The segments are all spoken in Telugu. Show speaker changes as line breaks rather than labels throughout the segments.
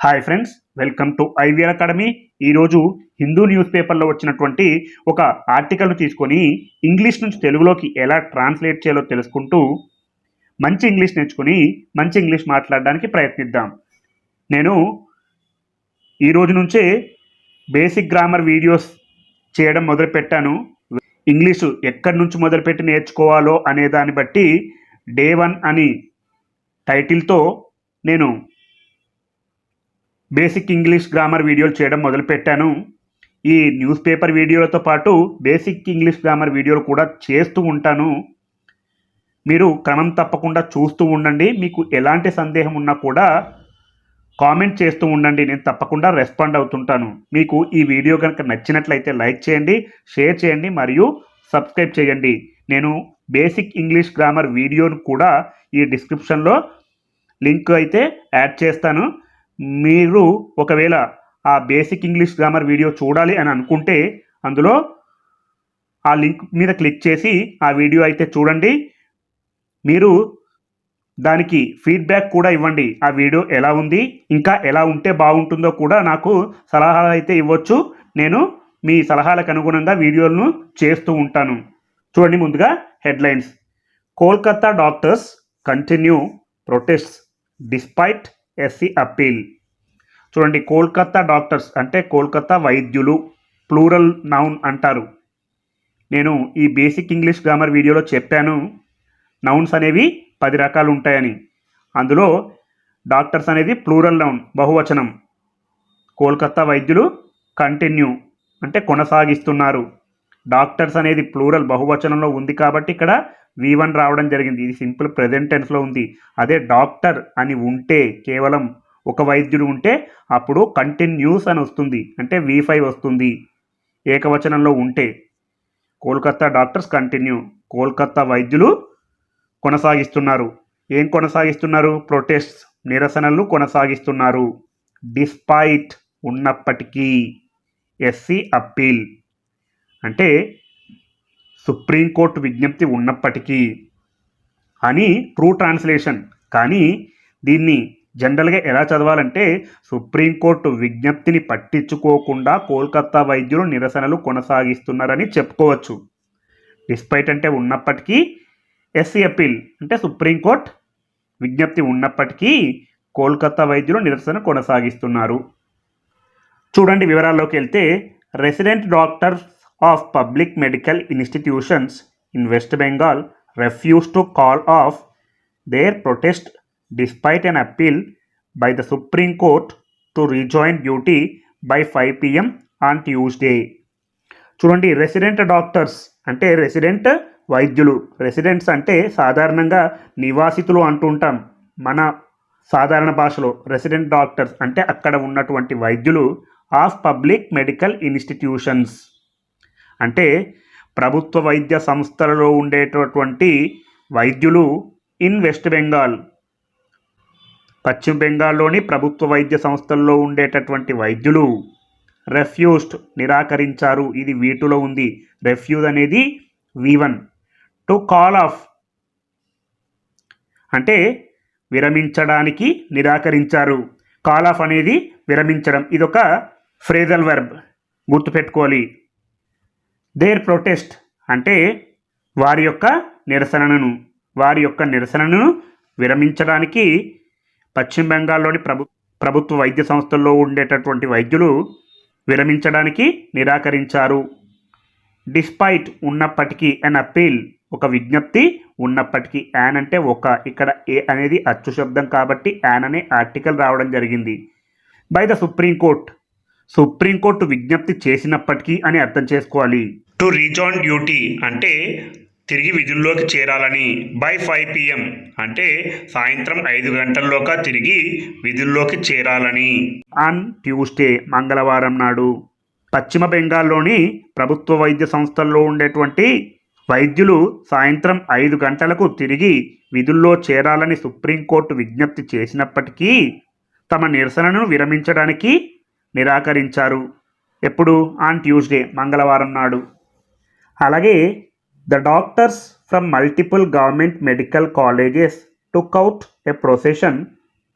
Hi friends welcome to IVR academy ఈరోజు హిందూ న్యూస్ పేపర్లో వచ్చినటువంటి ఒక ఆర్టికల్ను తీసుకొని ఇంగ్లీష్ నుంచి తెలుగులోకి ఎలా ట్రాన్స్లేట్ చేయాలో తెలుసుకుంటూ మంచి ఇంగ్లీష్ నేర్చుకుని మంచి ఇంగ్లీష్ మాట్లాడడానికి ప్రయత్నిద్దాం. నేను ఈ రోజు నుంచే బేసిక్ గ్రామర్ వీడియోస్ చేయడం మొదలుపెట్టాను. ఇంగ్లీషు ఎక్కడి నుంచి మొదలుపెట్టి నేర్చుకోవాలో అనే దాన్ని బట్టి డే వన్ అని టైటిల్తో నేను బేసిక్ ఇంగ్లీష్ గ్రామర్ వీడియోలు చేయడం మొదలుపెట్టాను. ఈ న్యూస్ పేపర్ వీడియోలతో పాటు బేసిక్ ఇంగ్లీష్ గ్రామర్ వీడియోలు కూడా చేస్తూ ఉంటాను. మీరు క్రమం తప్పకుండా చూస్తూ ఉండండి. మీకు ఎలాంటి సందేహం ఉన్నా కూడా కామెంట్ చేస్తూ ఉండండి. నేను తప్పకుండా రెస్పాండ్ అవుతుంటాను. మీకు ఈ వీడియో కనుక నచ్చినట్లయితే లైక్ చేయండి షేర్ చేయండి మరియు సబ్స్క్రైబ్ చేయండి. నేను బేసిక్ ఇంగ్లీష్ గ్రామర్ వీడియోను కూడా ఈ డిస్క్రిప్షన్లో లింక్ అయితే యాడ్ చేస్తాను. మీరు ఒకవేళ ఆ బేసిక్ ఇంగ్లీష్ గ్రామర్ వీడియో చూడాలి అని అనుకుంటే అందులో ఆ లింక్ మీద క్లిక్ చేసి ఆ వీడియో అయితే చూడండి. మీరు దానికి ఫీడ్బ్యాక్ కూడా ఇవ్వండి. ఆ వీడియో ఎలా ఉంది? ఇంకా ఎలా ఉంటే బాగుంటుందో కూడా నాకు సలహాలు అయితే ఇవ్వచ్చు. నేను మీ సలహాలకు అనుగుణంగా వీడియోలను చేస్తూ ఉంటాను. చూడండి ముందుగా headlines Kolkata doctors continue protest despite SC appeal. చూడండి కోల్కతా డాక్టర్స్ అంటే కోల్కతా వైద్యులు ప్లూరల్ నౌన్ అంటారు. నేను ఈ బేసిక్ ఇంగ్లీష్ గ్రామర్ వీడియోలో చెప్పాను నౌన్స్ అనేవి పది రకాలు ఉంటాయని. అందులో డాక్టర్స్ అనేది ప్లూరల్ నౌన్ బహువచనం. కోల్కతా వైద్యులు కంటిన్యూ అంటే కొనసాగిస్తున్నారు. డాక్టర్స్ అనేది ప్లూరల్ బహువచనంలో ఉంది కాబట్టి ఇక్కడ వి వన్ రావడం జరిగింది. ఇది సింపుల్ ప్రజెంట్ టెన్స్లో ఉంది. అదే డాక్టర్ అని ఉంటే కేవలం ఒక వైద్యుడు ఉంటే అప్పుడు కంటిన్యూస్ అని వస్తుంది. అంటే వి ఫైవ్ వస్తుంది. ఏకవచనంలో ఉంటే. Kolkata doctors continue. కోల్కత్తా వైద్యులు కొనసాగిస్తున్నారు. ఏం కొనసాగిస్తున్నారు? ప్రొటెస్ట్ నిరసనలు కొనసాగిస్తున్నారు. డిస్పైట్ ఉన్నప్పటికీ ఎస్సీ అప్పీల్. అంటే సుప్రీంకోర్టు విజ్ఞప్తి ఉన్నప్పటికీ అని ట్రూ ట్రాన్స్లేషన్. కానీ దీన్ని జనరల్గా ఎలా చదవాలంటే సుప్రీంకోర్టు విజ్ఞప్తిని పట్టించుకోకుండా కోల్కతా వైద్యులు నిరసనలు కొనసాగిస్తున్నారని చెప్పుకోవచ్చు. డిస్పైట్ అంటే ఉన్నప్పటికీ ఎస్సీ అప్పీల్ అంటే సుప్రీంకోర్టు విజ్ఞప్తి ఉన్నప్పటికీ కోల్కతా వైద్యులు నిరసన కొనసాగిస్తున్నారు. చూడండి వివరాల్లోకి వెళ్తే resident doctors of public medical institutions in West Bengal refuse to call off their protest despite an appeal by the Supreme Court to rejoin duty by five PM on Tuesday చూడండి రెసిడెంట్ డాక్టర్స్ అంటే రెసిడెంట్ వైద్యులు. రెసిడెంట్స్ అంటే సాధారణంగా నివాసితులు అంటుంటాం మన సాధారణ భాషలో రెసిడెంట్ డాక్టర్స్ అంటే అక్కడ ఉన్నటువంటి వైద్యులు ఆఫ్ పబ్లిక్ మెడికల్ ఇన్స్టిట్యూషన్స్. అంటే ప్రభుత్వ వైద్య సంస్థలలో ఉండేటటువంటి వైద్యులు ఇన్ వెస్ట్ బెంగాల్. పశ్చిమ బెంగాల్లోని ప్రభుత్వ వైద్య సంస్థల్లో ఉండేటటువంటి వైద్యులు రెఫ్యూస్డ్ నిరాకరించారు. ఇది వీటిలో ఉంది. రెఫ్యూజ్ అనేది వివన్ టు కాల్ ఆఫ్ అంటే విరమించడానికి నిరాకరించారు. కాల్ ఆఫ్ అనేది విరమించడం. ఇదొక ఫ్రేజల్ వెర్బ్ గుర్తుపెట్టుకోవాలి. దేర్ ప్రొటెస్ట్ అంటే వారి యొక్క నిరసనను వారి యొక్క నిరసనను విరమించడానికి పశ్చిమ బెంగాల్లోని ప్రభు ప్రభుత్వ వైద్య సంస్థల్లో ఉండేటటువంటి వైద్యులు విరమించడానికి నిరాకరించారు. డిస్పైట్ ఉన్నప్పటికీ అన్ అప్పీల్ ఒక విజ్ఞప్తి ఉన్నప్పటికీ యాన్ అంటే ఒక ఇక్కడ ఏ అనేది అచ్చు శబ్దం కాబట్టి యాన్ అనే ఆర్టికల్ రావడం జరిగింది. బై ద సుప్రీంకోర్ట్ సుప్రీంకోర్టు విజ్ఞప్తి చేసినప్పటికీ అని అర్థం చేసుకోవాలి. టు రీచ్ ఆన్ డ్యూటీ అంటే తిరిగి విధుల్లోకి చేరాలని బై ఫైవ్ పిఎం అంటే సాయంత్రం ఐదు గంటల్లోగా తిరిగి విధుల్లోకి చేరాలని. ఆన్ ట్యూస్డే మంగళవారం నాడు పశ్చిమ బెంగాల్లోని ప్రభుత్వ వైద్య సంస్థల్లో ఉండేటువంటి వైద్యులు సాయంత్రం ఐదు గంటలకు తిరిగి విధుల్లో చేరాలని సుప్రీంకోర్టు విజ్ఞప్తి చేసినప్పటికీ తమ నిరసనను విరమించడానికి నిరాకరించారు. ఎప్పుడు? ఆన్ ట్యూస్డే మంగళవారం నాడు. అలాగే the doctors from multiple government medical colleges took out a procession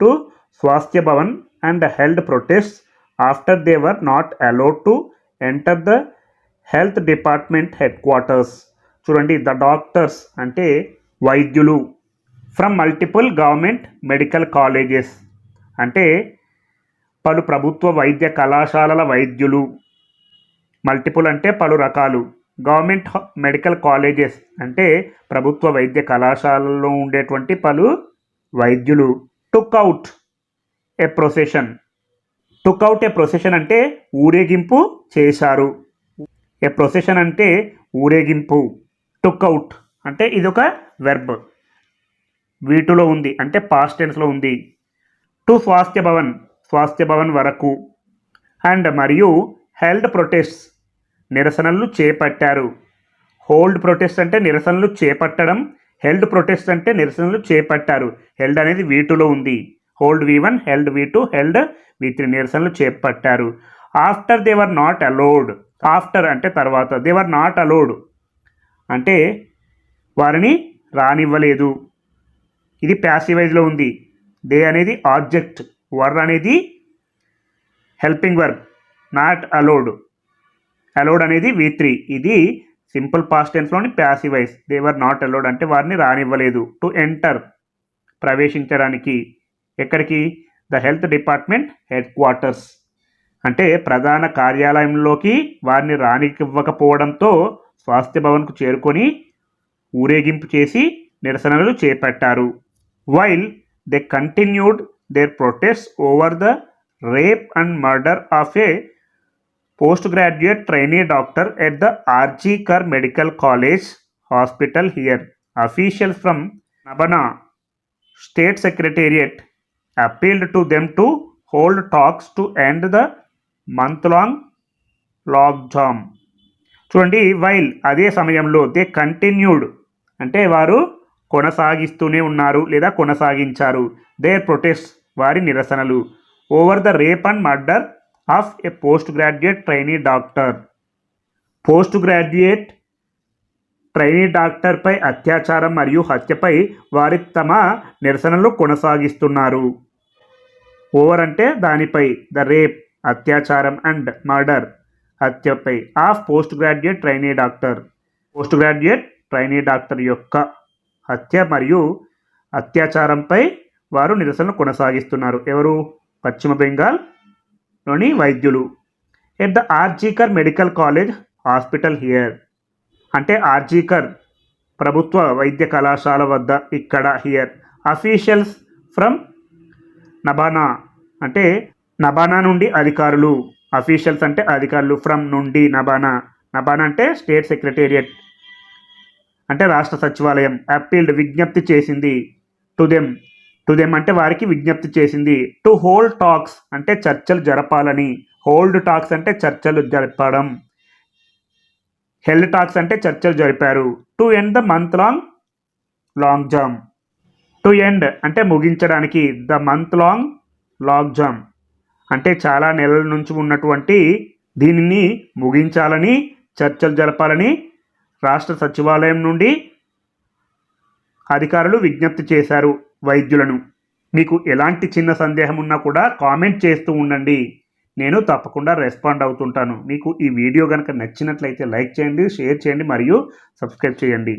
to Swasthya Bhavan and held protest after they were not allowed to enter the health department headquarters. చూడండి ద డాక్టర్స్ అంటే వైద్యులు. From multiple government medical colleges అంటే పలు ప్రభుత్వ వైద్య కళాశాలల వైద్యులు. మల్టిపుల్ అంటే పలు రకాలు. గవర్నమెంట్ మెడికల్ కాలేజెస్ అంటే ప్రభుత్వ వైద్య కళాశాలల్లో ఉండేటువంటి పలు వైద్యులు. Took out a procession. Took out a procession అంటే ఊరేగింపు చేశారు. ఏ ప్రొసెషన్ అంటే ఊరేగింపు. టుక్ అవుట్ అంటే ఇది ఒక వెర్బ్. వీటిలో ఉంది అంటే పాస్ట్ టెన్స్లో ఉంది. టు స్వాస్థ్య భవన్. స్వాస్థ్య భవన్ వరకు. అండ్ మరియు హెల్డ్ ప్రొటెస్ట్ నిరసనలు చేపట్టారు. హోల్డ్ ప్రొటెస్ట్ అంటే నిరసనలు చేపట్టడం హెల్డ్ ప్రొటెస్ట్ అంటే నిరసనలు చేపట్టారు. హెల్డ్ అనేది వీటులో ఉంది. Hold V one held V two held V three నిరసనలు చేపట్టారు. After they were not allowed after అంటే తర్వాత దే వర్ నాట్ అలోడ్ అంటే వారిని రానివ్వలేదు. ఇది ప్యాసివైజ్లో ఉంది. దే అనేది ఆబ్జెక్ట్. వర్ అనేది helping verb not allowed allowed అనేది వి త్రీ ఇది simple past టెన్స్లోని passivise they were not allowed అంటే వారిని రానివ్వలేదు. టు ఎంటర్ ప్రవేశించడానికి. ఎక్కడికి? The health department headquarters అంటే ప్రధాన కార్యాలయంలోకి వారిని రానివ్వకపోవడంతో స్వాస్థ్య భవన్కు చేరుకొని ఊరేగింపు చేసి నిరసనలు చేపట్టారు. While they continued their protest over the rape and murder of a post graduate trainee doctor at the RG Kar medical college hospital here official from Nabanna state secretariat appealed to them to hold talks to end the month long logjam చూడండి వైల్ అదే సమయంలో దే కంటిన్యూడ్ అంటే వారు కొనసాగిస్తూనే ఉన్నారు లేదా కొనసాగించారు. దేర్ ప్రొటెస్ట్ వారి నిరసనలు. Over the rape and murder of a post graduate trainee doctor post graduate trainee డాక్టర్పై అత్యాచారం మరియు హత్యపై వారి తమ నిరసనలు కొనసాగిస్తున్నారు. ఓవర్ అంటే దానిపై ద రేప్ అత్యాచారం and murder హత్యపై of post graduate trainee doctor post graduate trainee doctor యొక్క హత్య మరియు అత్యాచారంపై వారు నిరసనలు కొనసాగిస్తున్నారు. ఎవరు? పశ్చిమ బెంగాల్లోని వైద్యులు. At the RG Kar medical college hospital here. అంటే ఆర్జీకర్ ప్రభుత్వ వైద్య కళాశాల వద్ద ఇక్కడ హియర్. Officials from నబానా. అంటే నబానా నుండి అధికారులు. అఫీషియల్స్ అంటే అధికారులు. ఫ్రమ్ నుండి నబానా. నబానా అంటే స్టేట్ సెక్రటేరియట్. అంటే రాష్ట్ర సచివాలయం అప్పీల్డ్ విజ్ఞప్తి చేసింది టు దెమ్ టు దెమ్ అంటే వారికి విజ్ఞప్తి చేసింది. టు హోల్డ్ టాక్స్ అంటే చర్చలు జరపాలని. హోల్డ్ టాక్స్ అంటే చర్చలు జరపడం. హెల్డ్ టాక్స్ అంటే చర్చలు జరిపారు. To end the month long long jam to end అంటే ముగించడానికి. The month long long jam అంటే చాలా నెలల నుంచి ఉన్నటువంటి దీనిని ముగించాలని చర్చలు జరపాలని రాష్ట్ర సచివాలయం నుండి అధికారులు విజ్ఞప్తి చేశారు వైద్యులను. మీకు ఎలాంటి చిన్న సందేహం ఉన్నా కూడా కామెంట్ చేస్తూ ఉండండి. నేను తప్పకుండా రెస్పాండ్ అవుతుంటాను. మీకు ఈ వీడియో కనుక నచ్చినట్లయితే లైక్ చేయండి షేర్ చేయండి మరియు సబ్స్క్రైబ్ చేయండి.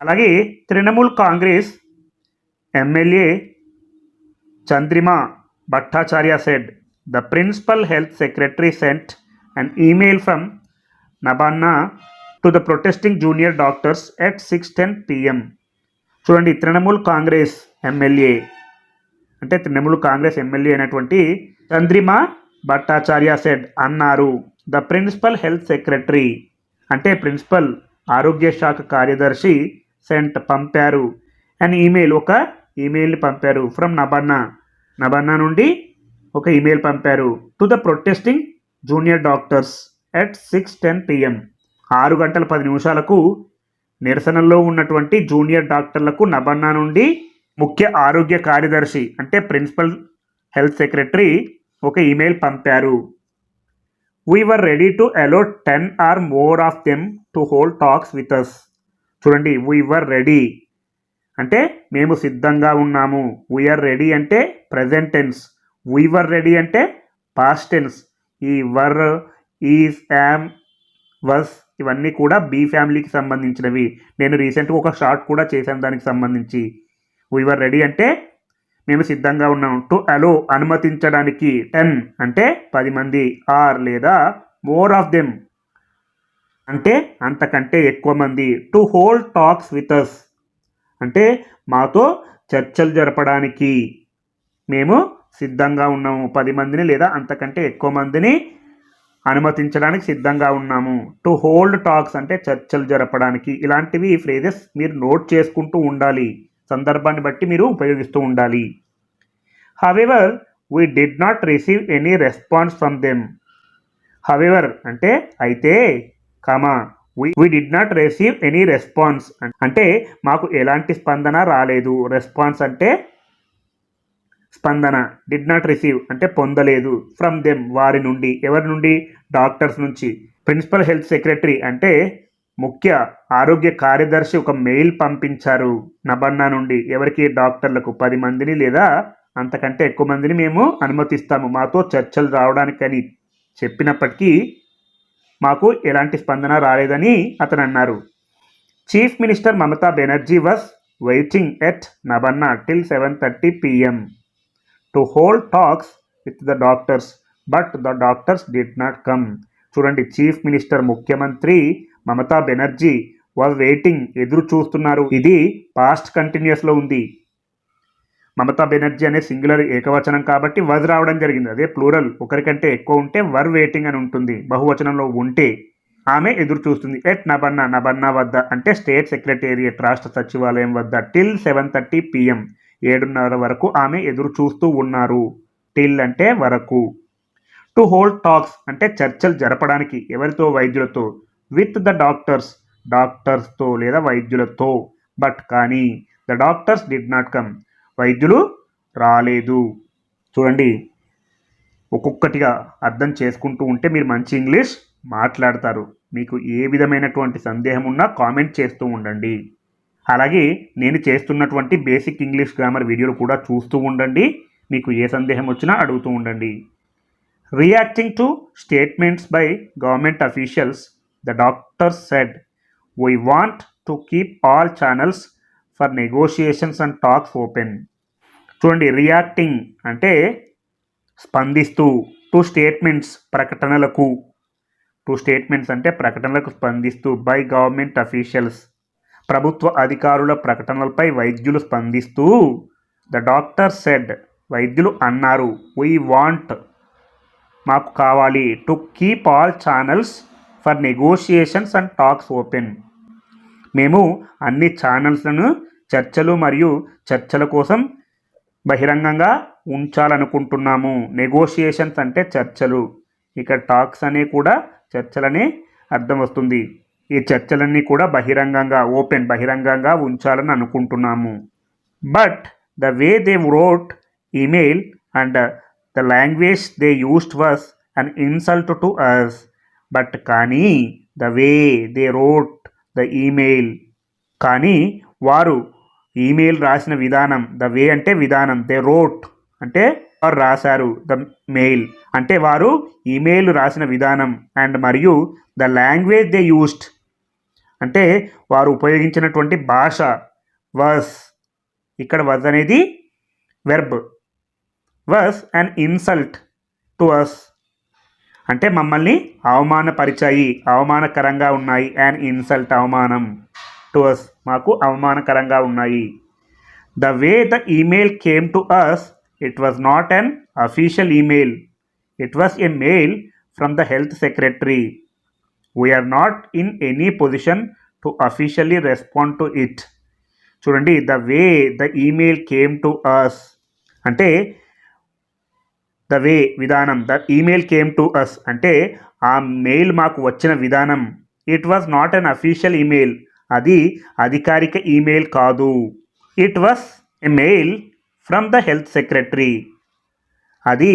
అలాగే Trinamool Congress MLA Chandrima Bhattacharya said the principal health secretary sent and email from Nabanna to the protesting junior doctors at six ten PM చూడండి తృణమూల్ కాంగ్రెస్ ఎమ్మెల్యే అంటే తృణమూల్ కాంగ్రెస్ ఎమ్మెల్యే అయినటువంటి చంద్రిమా భట్టాచార్య సెడ్ అన్నారు. ద ప్రిన్సిపల్ హెల్త్ సెక్రటరీ అంటే ప్రిన్సిపల్ ఆరోగ్య శాఖ కార్యదర్శి సెంట్ పంపారు. అండ్ ఈమెయిల్ ఒక ఈమెయిల్ని పంపారు. ఫ్రమ్ నబన్నా నబన్నా నుండి ఒక ఈమెయిల్ పంపారు. To the protesting junior doctors at six ten PM ఆరు గంటల పది నిమిషాలకు నిరసనలో ఉన్నటువంటి జూనియర్ డాక్టర్లకు నబన్నా నుండి ముఖ్య ఆరోగ్య కార్యదర్శి అంటే ప్రిన్సిపల్ హెల్త్ సెక్రటరీ ఒక ఈమెయిల్ పంపారు. We were ready to allow ten or more of them to hold talks with us చూడండి వీ వర్ రెడీ అంటే మేము సిద్ధంగా ఉన్నాము. వీఆర్ రెడీ అంటే present tense we were ready అంటే పాస్ట్ టెన్స్ ఈ వర్ ఈజ్ యామ్ వస్ ఇవన్నీ కూడా బీ ఫ్యామిలీకి సంబంధించినవి. నేను రీసెంట్గా ఒక షార్ట్ కూడా చేశాను దానికి సంబంధించి. వీఆర్ రెడీ అంటే మేము సిద్ధంగా ఉన్నాం. టు అలో అనుమతించడానికి టెన్ అంటే పది మంది ఆర్ లేదా మోర్ ఆఫ్ దెమ్ అంటే అంతకంటే ఎక్కువ మంది. To hold talks with us అంటే మాతో చర్చలు జరపడానికి. మేము సిద్ధంగా ఉన్నాము. పది మందిని లేదా అంతకంటే ఎక్కువ మందిని అనుమతించడానికి సిద్ధంగా ఉన్నాము. టు హోల్డ్ టాక్స్ అంటే చర్చలు జరపడానికి. ఇలాంటివి ఫ్రేజెస్ మీరు నోట్ చేసుకుంటూ ఉండాలి. సందర్భాన్ని బట్టి మీరు ఉపయోగిస్తూ ఉండాలి. However we did not receive any response from them however అంటే అయితే comma we did not receive any response అంటే మాకు ఎలాంటి స్పందన రాలేదు. రెస్పాన్స్ అంటే స్పందన. డిడ్ నాట్ రిసీవ్ అంటే పొందలేదు. ఫ్రమ్ దెమ్ వారి నుండి. ఎవరి నుండి? డాక్టర్స్ నుంచి. ప్రిన్సిపల్ హెల్త్ సెక్రటరీ అంటే ముఖ్య ఆరోగ్య కార్యదర్శి ఒక మెయిల్ పంపించారు నబన్నా నుండి. ఎవరికి? డాక్టర్లకు. పది మందిని లేదా అంతకంటే ఎక్కువ మందిని మేము అనుమతిస్తాము. మాతో చర్చలు రావడానికని చెప్పినప్పటికీ మాకు ఎలాంటి స్పందన రాలేదని అతను అన్నారు. Chief minister Mamata Banerjee was waiting at Nabanna till seven thirty PM to hold talks with the doctors but the doctors did not come చూడండి చీఫ్ మినిస్టర్ ముఖ్యమంత్రి మమతా బెనర్జీ వాజ్ వెయిటింగ్ ఎదురు చూస్తున్నారు. ఇది పాస్ట్ కంటిన్యూస్లో ఉంది. మమతా బెనర్జీ అనే సింగులర్ ఏకవచనం కాబట్టి వజ్ రావడం జరిగింది. అదే ప్లూరల్ ఒకరికంటే ఎక్కువ ఉంటే వర్ వెయిటింగ్ అని ఉంటుంది. బహువచనంలో ఉంటే ఆమె ఎదురు చూస్తుంది. ఎట్ నబన్నా నబన్నా వద్ద అంటే స్టేట్ సెక్రటేరియట్ రాష్ట్ర సచివాలయం వద్ద టిల్ సెవెన్ థర్టీ పిఎం ఏడున్నర వరకు ఆమె ఎదురు చూస్తూ ఉన్నారు. టిల్ అంటే వరకు. టు హోల్డ్ టాక్స్ అంటే చర్చలు జరపడానికి ఎవరితో వైద్యులతో? With the doctors. డాక్టర్స్తో లేదా వైద్యులతో. బట్ కానీ the doctors did not come. వైద్యులు రాలేదు. చూడండి. ఒక్కొక్కటిగా అర్థం చేసుకుంటూ ఉంటే మీరు మంచి ఇంగ్లీష్ మాట్లాడతారు. మీకు ఏ విధమైనటువంటి సందేహం ఉన్నా కామెంట్ చేస్తూ ఉండండి. అలాగే నేను చేస్తున్నటువంటి బేసిక్ ఇంగ్లీష్ గ్రామర్ వీడియోలు కూడా చూస్తూ ఉండండి. మీకు ఏ సందేహం వచ్చినా అడుగుతూ ఉండండి. Reacting to statements by government officials the doctor said we want to keep all channels for negotiations and talks open చూడండి రియాక్టింగ్ అంటే స్పందిస్తూ టు స్టేట్మెంట్స్ ప్రకటనలకు. టు స్టేట్మెంట్స్ అంటే ప్రకటనలకు స్పందిస్తూ బై గవర్నమెంట్ అఫీషియల్స్ ప్రభుత్వ అధికారుల ప్రకటనలపై వైద్యులు స్పందిస్తూ ద డాక్టర్ సెడ్ వైద్యులు అన్నారు వీ వాంట్ మాకు కావాలి to keep all channels for negotiations and talks open. మేము అన్ని ఛానల్స్లను చర్చలు మరియు చర్చల కోసం బహిరంగంగా ఉంచాలనుకుంటున్నాము. నెగోషియేషన్స్ అంటే చర్చలు. ఇక్కడ టాక్స్ అనే కూడా చర్చలనే అర్థం వస్తుంది. ఈ చర్చలన్నీ కూడా బహిరంగంగా ఓపెన్ బహిరంగంగా ఉంచాలని అనుకుంటున్నాము. But the way they wrote email and the language they used was an insult to us but కానీ the way they wrote the email కానీ వారు ఈమెయిల్ రాసిన విధానం ద వే అంటే విధానం దే రోట్ అంటే వారు రాశారు ద మెయిల్ అంటే వారు ఈమెయిల్ రాసిన విధానం అండ్ మరియు ద లాంగ్వేజ్ దే యూస్డ్ అంటే వారు ఉపయోగించినటువంటి భాష వస్. ఇక్కడ వస్ అనేది వెర్బ్ వస్ అండ్ ఇన్సల్ట్ టు అస్ అంటే మమ్మల్ని అవమానపరిచాయి అవమానకరంగా ఉన్నాయి. అండ్ ఇన్సల్ట్ అవమానం టు అస్ మాకు అవమానకరంగా ఉన్నాయి. The way the email came to us it was not an official email it was a mail from the health secretary we are not in any position to officially respond to it చూడండి the way the email came to us అంటే ద వే విధానం the email came to us అంటే ఆ మెయిల్ మాకు వచ్చిన విధానం. It was not an official email అది అధికారిక ఈమెయిల్ కాదు. It was a mail from the health secretary అది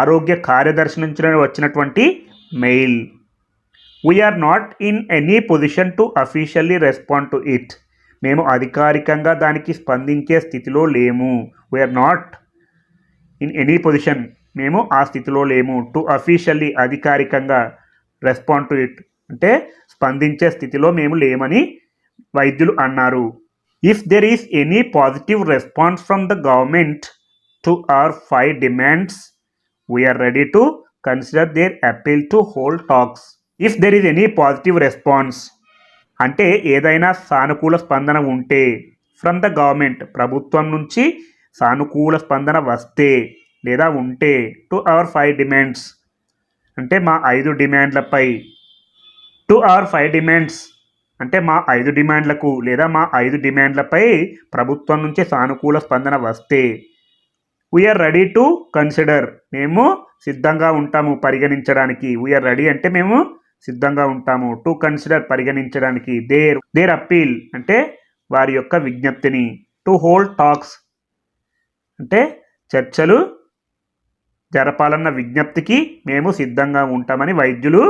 ఆరోగ్య కార్యదర్శి నుంచి వచ్చినటువంటి mail we are not in any position to officially respond to it మేము అధికారికంగా దానికి స్పందించే స్థితిలో లేము. We are not in any position మేము ఆ స్థితిలో లేము. టు అఫీషియల్లీ అధికారికంగా రెస్పాండ్ టు ఇట్ అంటే స్పందించే స్థితిలో మేము లేమని వైద్యులు అన్నారు. If there is any positive response from the government to our five demands we are ready to consider their appeal to hold talks if there is any positive response అంటే ఏదైనా సానుకూల స్పందన ఉంటే ఫ్రమ్ ద గవర్నమెంట్ ప్రభుత్వం నుంచి సానుకూల స్పందన వస్తే లేదా ఉంటే టు అవర్ ఫైవ్ డిమాండ్స్ అంటే మా ఐదు డిమాండ్లపై టు అవర్ ఫైవ్ డిమాండ్స్ అంటే మా ఐదు డిమాండ్లకు లేదా మా ఐదు డిమాండ్లపై ప్రభుత్వం నుంచి సానుకూల స్పందన వస్తే వీఆర్ రెడీ టు కన్సిడర్ మేము సిద్ధంగా ఉంటాము పరిగణించడానికి. వీఆర్ రెడీ అంటే మేము సిద్ధంగా ఉంటాము. టు కన్సిడర్ పరిగణించడానికి దేర్ దేర్ అప్పీల్ అంటే వారి యొక్క విజ్ఞప్తిని. టు హోల్డ్ టాక్స్ అంటే చర్చలు జరపాలన్న విజ్ఞప్తికి మేము సిద్ధంగా ఉంటామని వైద్యులు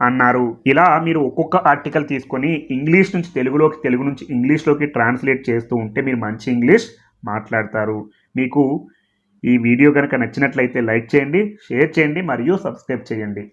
అన్నారు. ఇలా మీరు ఒక్కొక్క ఆర్టికల్ తీసుకొని ఇంగ్లీష్ నుంచి తెలుగులోకి తెలుగు నుంచి ఇంగ్లీష్లోకి ట్రాన్స్లేట్ చేస్తూ ఉంటే మీరు మంచి ఇంగ్లీష్ మాట్లాడతారు. మీకు ఈ వీడియో కనుక నచ్చినట్లయితే లైక్ చేయండి షేర్ చేయండి మరియు సబ్స్క్రైబ్ చేయండి.